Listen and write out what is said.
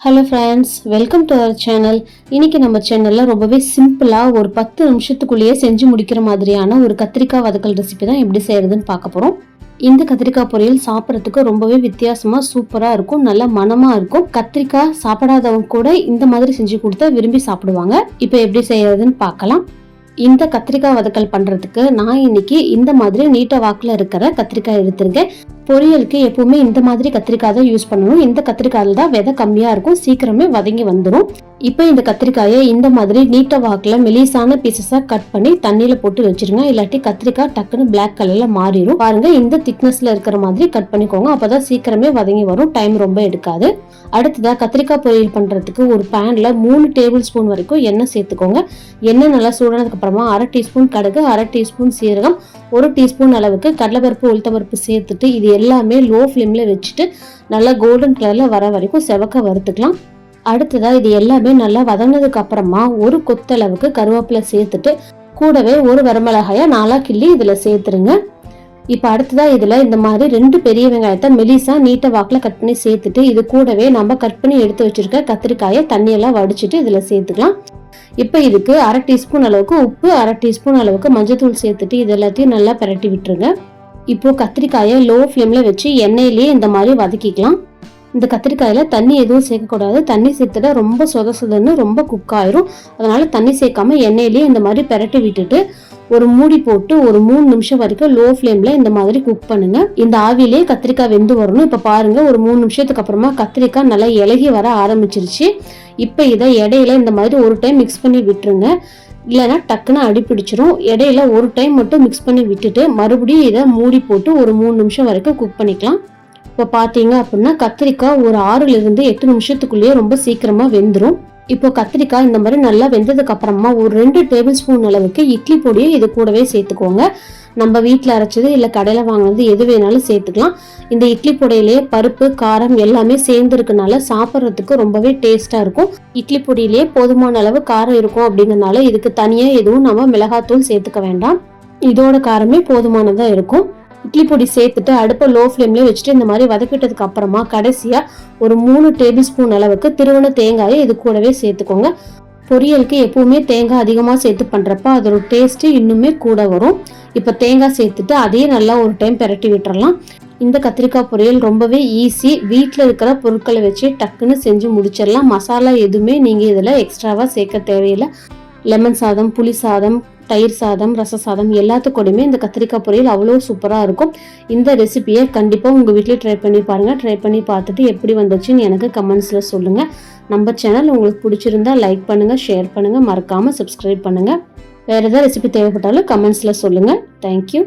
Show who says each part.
Speaker 1: Hello friends welcome to our channel இன்னைக்கு நம்ம சேனலில் ரொம்பவே சிம்பிளாக ஒரு பத்து நிமிஷத்துக்குள்ளேயே செஞ்சு முடிக்கிற மாதிரியான ஒரு கத்திரிக்காய் வதக்கல் ரெசிபி தான் எப்படி செய்யறதுன்னு பார்க்க போகிறோம் இந்த கத்திரிக்காய் பொரியல் சாப்பிட்றதுக்கு ரொம்பவே வித்தியாசமாக சூப்பராக இருக்கும் நல்ல மனமாக இருக்கும். கத்திரிக்காய் சாப்பிடாதவங்க கூட இந்த மாதிரி செஞ்சு கொடுத்தா விரும்பி சாப்பிடுவாங்க. இப்போ எப்படி செய்யறதுன்னு பார்க்கலாம். இந்த கத்திரிக்காய் வதக்கல் பண்ணுறதுக்கு நான் இன்னைக்கு இந்த மாதிரி நீட்ட வாக்கில் இருக்கிற கத்திரிக்காய் எடுத்திருக்கேன். பொரியலுக்கு எப்பவுமே இந்த மாதிரி கத்திரிக்காய் தான் யூஸ் பண்ணணும். இந்த கத்திரிக்காயில் தான் விதை கம்மியாக இருக்கும். சீக்கிரமே வதங்கி வந்துடும் இப்போ இந்த கத்திரிக்காயை இந்த மாதிரி நீட்ட வாக்கில் மெலிசான பீசஸாக கட் பண்ணி தண்ணியில் போட்டு வச்சிருங்க. இல்லாட்டி கத்திரிக்காய் டக்குன்னு பிளாக் கலரில் மாறிடும் பாருங்க இந்த திக்னஸில் இருக்கிற மாதிரி கட் பண்ணிக்கோங்க. அப்போதான் சீக்கிரமே வதங்கி வரும். டைம் ரொம்ப எடுக்காது. அடுத்ததாக கத்திரிக்காய் பொரியல் பண்ணுறதுக்கு ஒரு பேனில் மூணு டேபிள் ஸ்பூன் வரைக்கும் எண்ணெய் சேர்த்துக்கோங்க. எண்ணெய் நல்லா சூடானதுக்கப்புறமா அரை டீஸ்பூன் கடுகு அரை டீஸ்பூன் சீரகம் ஒரு டீஸ்பூன் அளவுக்கு கடலைப்பருப்பு உளுத்தப்பருப்பு சேர்த்துட்டு இது எல்லாமே லோ ஃப்ளேமில் வச்சுட்டு நல்லா கோல்டன் கலரில் வர வரைக்கும் செவக்க வறுத்துக்கலாம். அடுத்ததாக இது எல்லாமே நல்லா வதங்கினதுக்கு அப்புறமா ஒரு கொத்தளவுக்கு கருவேப்பிலை சேர்த்துட்டு கூடவே ஒரு வரமிளகாயா நாலாக கிள்ளி இதில் சேர்த்துருங்க. இப்போ அடுத்ததாக இதில் இந்த மாதிரி ரெண்டு பெரிய வெங்காயத்தை மெலிசா நீட்ட வாக்கில் கட் பண்ணி சேர்த்துட்டு இது கூடவே நம்ம கட் பண்ணி எடுத்து வச்சிருக்க கத்திரிக்காயை தண்ணியெல்லாம் வடிச்சிட்டு இதில் சேர்த்துக்கலாம். இப்போ இதுக்கு அரை டீஸ்பூன் அளவுக்கு உப்பு அரை டீஸ்பூன் அளவுக்கு மஞ்சத்தூள் சேர்த்துட்டு இது எல்லாத்தையும் நல்லா பிரட்டி விட்டுருங்க. இப்போ கத்திரிக்காயை லோ ஃப்ளேமில் வச்சு எண்ணெயிலேயே இந்த மாதிரி வதக்கிக்கலாம். இந்த கத்திரிக்காயில் தண்ணி எதுவும் சேர்க்கக்கூடாது. தண்ணி சேர்த்துட்டா ரொம்ப சொத சொதன்னு ரொம்ப குக் ஆயிரும். அதனால தண்ணி சேர்க்காம எண்ணெயிலேயே இந்த மாதிரி பிரட்டி விட்டுட்டு ஒரு மூடி போட்டு ஒரு மூணு நிமிஷம் வரைக்கும் லோ ஃப்ளேம்ல இந்த மாதிரி குக் பண்ணுங்க. இந்த ஆவிலேயே கத்திரிக்காய் வெந்து வரணும். இப்ப பாருங்க ஒரு மூணு நிமிஷத்துக்கு அப்புறமா கத்திரிக்காய் நல்லா இலகி வர ஆரம்பிச்சிருச்சு. இப்ப இதை இடையில இந்த மாதிரி ஒரு டைம் மிக்ஸ் பண்ணி விட்டுருங்க. இல்லைன்னா டக்குன்னு அடி பிடிச்சிரும். இடையில ஒரு டைம் மட்டும் மிக்ஸ் பண்ணி விட்டுட்டு மறுபடியும் இதை மூடி போட்டு ஒரு மூணு நிமிஷம் வரைக்கும் குக் பண்ணிக்கலாம். இப்போ பார்த்தீங்க அப்படின்னா கத்திரிக்காய் ஒரு ஆறுல இருந்து எட்டு நிமிஷத்துக்குள்ளேயே ரொம்ப சீக்கிரமா வெந்துடும் இப்போ கத்திரிக்காய் இந்த மாதிரி நல்லா வெந்ததுக்கு அப்புறமா ஒரு ரெண்டு டேபிள் ஸ்பூன் அளவுக்கு இட்லி பொடியை இது கூடவே சேர்த்துக்கோங்க. நம்ம வீட்டில் அரைச்சது இல்லை கடையில் வாங்கினது எது வேணாலும் சேர்த்துக்கலாம். இந்த இட்லி பொடியிலேயே பருப்பு காரம் எல்லாமே சேர்ந்துருக்கனால சாப்பிட்றதுக்கு ரொம்பவே டேஸ்ட்டாக இருக்கும். இட்லி பொடியிலேயே போதுமான அளவு காரம் இருக்கும் அப்படிங்கிறனால இதுக்கு தனியாக எதுவும் நம்ம மிளகாத்தூள் சேர்த்துக்க வேண்டாம். இதோட காரமே போதுமானதாக இருக்கும். இட்லி பொடி சேர்த்துட்டு அடுப்பை லோ ஃப்ளேம்லேயே வச்சுட்டு இந்த மாதிரி வதக்கிட்டதுக்கு அப்புறமா கடைசியாக ஒரு மூணு டேபிள் ஸ்பூன் அளவுக்கு திருவண்ண தேங்காயை இது கூடவே சேர்த்துக்கோங்க. பொரியலுக்கு எப்பவுமே தேங்காய் அதிகமாக சேர்த்து பண்ணுறப்ப அதோட டேஸ்ட்டு இன்னுமே கூட வரும். இப்போ தேங்காய் சேர்த்துட்டு அதையும் நல்லா ஒரு டைம் பெரட்டி விட்டுறலாம். இந்த கத்திரிக்காய் பொரியல் ரொம்பவே ஈஸி வீட்டில் இருக்கிற பொருட்களை வச்சு டக்குன்னு செஞ்சு முடிச்சிடலாம். மசாலா எதுவுமே நீங்கள் இதில் எக்ஸ்ட்ராவாக சேர்க்க தேவையில்லை. லெமன் சாதம் புளி சாதம் தயிர் சாதம் ரச சாதம் எல்லாத்துக்கூடயுமே இந்த கத்திரிக்காய் பொரியல் அவ்வளோ சூப்பராக இருக்கும். இந்த ரெசிபியை கண்டிப்பாக உங்கள் வீட்டில் ட்ரை பண்ணி பாருங்கள் ட்ரை பண்ணி பார்த்துட்டு எப்படி வந்துச்சுன்னு எனக்கு கமெண்ட்ஸில் சொல்லுங்கள் நம்ம சேனல் உங்களுக்கு பிடிச்சிருந்தா லைக் பண்ணுங்கள் ஷேர் பண்ணுங்கள் மறக்காமல் சப்ஸ்கிரைப் பண்ணுங்கள் வேறு ஏதாவது ரெசிபி தேவைப்பட்டாலும் கமெண்ட்ஸில் சொல்லுங்கள் தேங்க்யூ